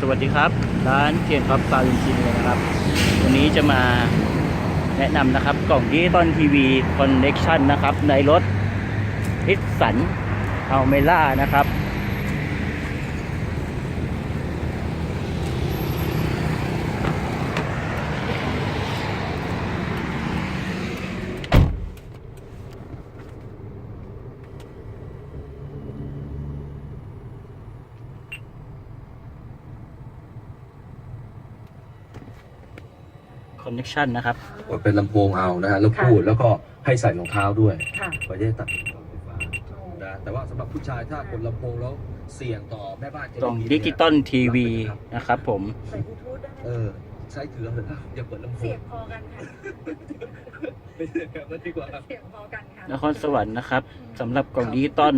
สวัสดีครับร้านเทียนครับซาลินชินเลยนะครับ วันนี้จะมาแนะนำนะครับ กล่องดิจิตอลทีวีคอนเน็กชันนะครับ ในรถฮิตสันเอาเมล่านะครับ คอนเน็กชันนะครับว่าเป็นลำโพงเอานะฮะแล้วพูดแล้วก็ให้ใส่รองเท้าด้วยค่ะไว้ได้ตัดกล่องไฟฟ้านะแต่ว่าสำหรับผู้ชายถ้ากดลำโพงแล้วเสี่ยงต่อแม่บ้านจะกล่องได้ยินดิจิตอลเนี่ยทีวีนะครับผม ใส่บลูทูธได้เออ ใช้ถือเถอะอย่าเปิดลำโพเสียงงพอกันค่ะไม่เสียงกันดีกว่า เสียงพอกันค่ะนครสวรรค์นะครับสำหรับกล่องดิจิตอล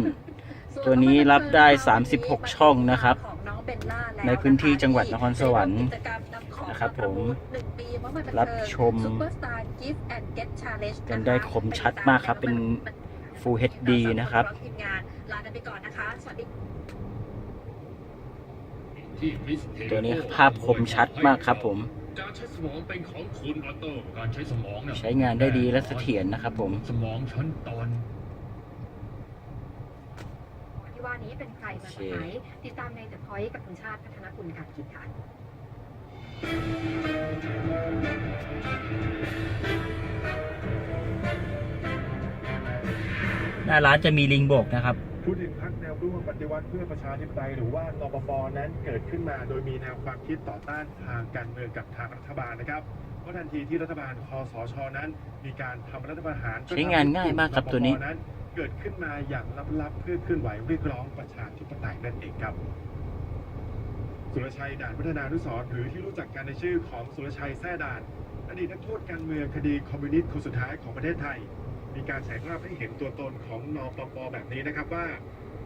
ตัวนี้รับได้ 36 ช่องนะครับ ข องน้องเบลล่าแล้วในพื้นที่จังหวัดนครสวรรค์กิจกรรมนำของนะครับผมหนึ่งปีมอบให้บันเทิงรับชม Superstar Gift and Get Challenge กันได้คมชัดมากครับ เป็น Full HD นะครับทีมงานลากันไปก่อนนะคะสวัสดีตัวนี้ภาพคมชัดมากครับผมการใช้สมองเป็นของคุณออโต้การใช้สมองเนี่ยใช้งานได้ดีและเสถียรนะครับผมสมองชั้นตอน ที่ว่า นี้เป็นใครมาจากไหนติดตามในเดอะพอยต์กับคุณชาติพัฒนกุลการคิดค่ะหน้าร้านจะมีลิงโบกนะครับพูดถึงพักแนวร่วมปฏิวัติเพื่อประชาธิปไตยหรือว่านปปนั้นเกิดขึ้นมาโดยมีแนวความคิดต่อต้านทางการเมืองกับทางรัฐบาลนะครับเพราะทันทีที่รัฐบาลคอสชนั้น มีการทำรัฐประหารใช้งานง่ายมากครับตัวนี้ปปนั้น เกิดขึ้นมาอย่างลับๆเพื่อเคลื่อนไหวเรียกร้องประชาธิปไตยนั่นเองครับ สุรชัยด่านพัฒนานุสรณ์หรือที่รู้จักกันในชื่อของสุรชัยแท้ด่าน อดีตนักโทษการเมืองคดีคอมมิวนิสต์คนสุดท้ายของประเทศไทย มีการฉายภาพให้เห็นตัวตนของนปปแบบนี้นะครับว่า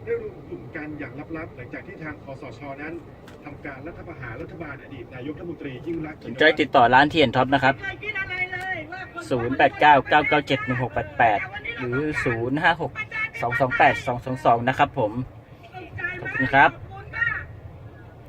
ได้รวมกลุ่มกันอย่างลับๆ หลังจากที่ทางคอสชนั้นทำการรัฐประหารรัฐบาลอดีตนายกรัฐมนตรียิ่งรักษณ์สนใจติดต่อร้านเทียนท็อปนะครับ0899971688 หรือ 056 228 222 นะครับผม ขอบคุณครับ